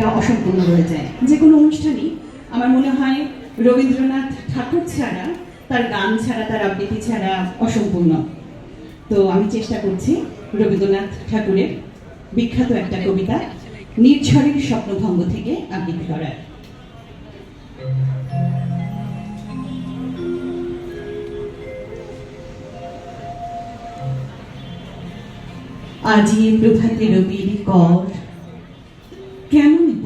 এটা অসম্পূর্ণ রয়ে যায়। যে কোনো অনুষ্ঠানই আমার মনে হয় রবীন্দ্রনাথ ঠাকুর ছাড়া, তার গান ছাড়া, তার আবৃত্তি ছাড়া অসম্পূর্ণ। তো আমি চেষ্টা করছি রবীন্দ্রনাথ ঠাকুরের বিখ্যাত একটা কবিতা, নির্ঝরের স্বপ্নভঙ্গ থেকে আবৃত্তি করার। আজি প্রভাতে রবির কর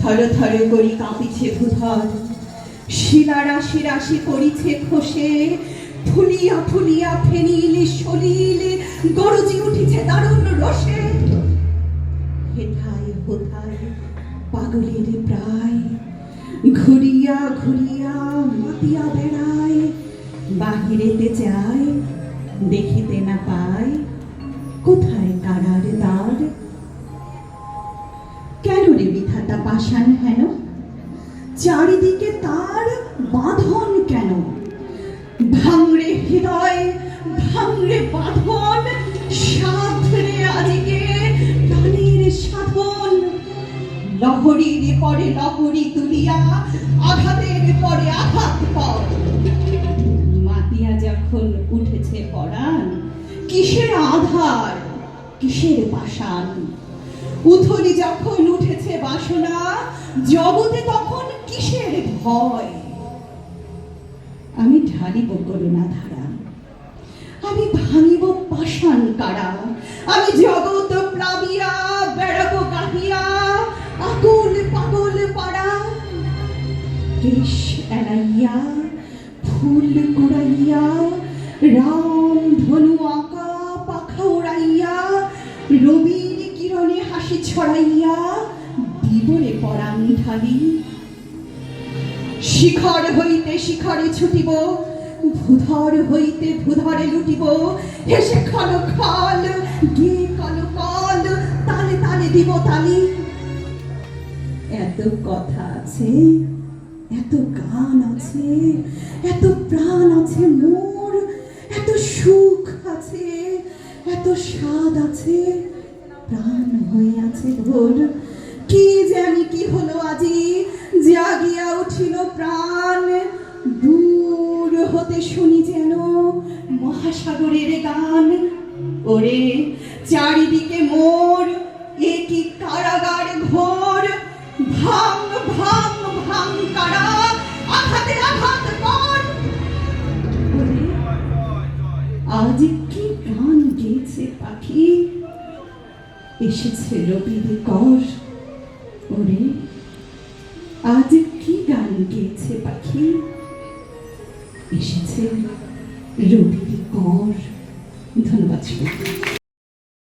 থর থর করি কাঁপিছে ভূধর শিলা রাশি রাশি করিছে খসে। ফুলিয়া ফুলিয়া ফেনিল, সলিল, গরজি উঠিছে দারুণ রসে। হেথায় হোথায় পাগলের প্রায়। ঘুরিয়া ঘুরিয়া মাতিয়া বেড়ায়। বাহিরেতে যায়, দেখিতে না পায়। কোথায় কারার দ্বার? কেন রে বিধাতা পাষাণ হেন? চারিদিকে তার বাঁধন কেন? ভাঙরে হৃদয়, ভাঙরে বাঁধন সাধরে আজকে প্রাণের সাধন। লহরীর পরে লহরী তুলিয়া, আঘাতের পরে আঘাত পর মাতিয়া যখন উঠেছে পরাণ, কিসের আধার, কিসের পাষাণ? উথলি যখন উঠেছে বাসনা, জগতে তখন কিসের ভয়? আমি ঢালিব করুণা ধারা আমি ভাঙিব পাষাণ কারা, আমি জগৎ প্লাবিয়া, বেড়াবো গাহিয়া আকুল পাগল পাড়া। কেশ এড়াইয়া, ফুল কুড়াইয়া, রাম ধনু হাসি ছড়াইয়া দিবরে পরাণ ঢালি? শিখর হইতে শিখরে ছুটিব, ভূধর হইতে ভূধরে লুটিব। হেসে খল খল গে কল কল, তালে তালে দিব তালি। এত কথা আছে, এত গান আছে, এত প্রাণ আছে মোর, এত সুখ আছে, এত স্বাদ আছে। প্রাণ হয়ে আছে ভোর কি জানি কি হলো আজি, জাগিয়া উঠিল প্রাণ। দূর হতে শুনি যেন মহাসাগরের গান। ওরে, চারিদিকে মোর এ কি কারাগার। এসেছে রবিদের কর। ওরে আজ কি গান গেয়েছে পাখি? এসেছে রবিদের কর। ধন্যবাদ।